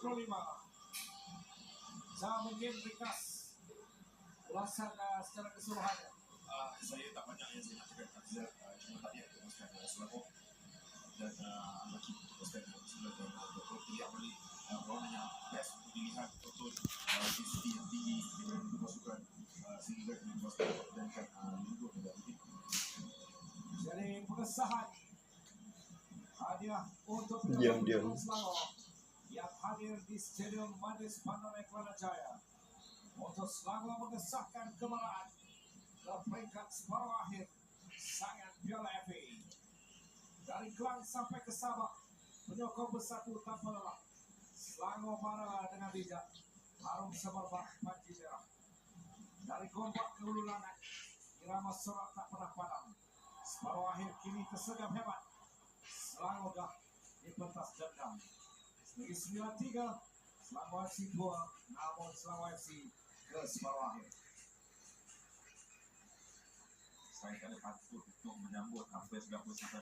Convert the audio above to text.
sesi ke-35. Zaman game ringkas. Ulasan uh, secara keseluruhan. Ah, saya tak banyak yang saya nak cakap kat uh, cuma tadi teruskan uh, Selangor dan uh, lagi teruskan uh, Selangor dan uh, Dr. Pilihan balik uh, orang hanya best untuk dilihat betul uh, density yang tinggi pasukan uh, sehingga dengan pasukan dan kan uh, dan Jadi pengesahan hadiah untuk. Selangor di Stadium Manis Bandar Kelana Jaya untuk Selangor mengesahkan kemenangan ke peringkat separuh akhir sangat Piala FA dari Kelang sampai ke Sabah penyokong bersatu tanpa lelah Selangor marah dengan bijak harum semerbak panji merah dari Gombak ke Hulu Langat irama sorak tak pernah padam separuh akhir kini tersenyum hebat Selangor dah di pentas dendam Segi 93 Selangor FC 2 namun Selangor FC ke saya kena patut untuk menyambut 90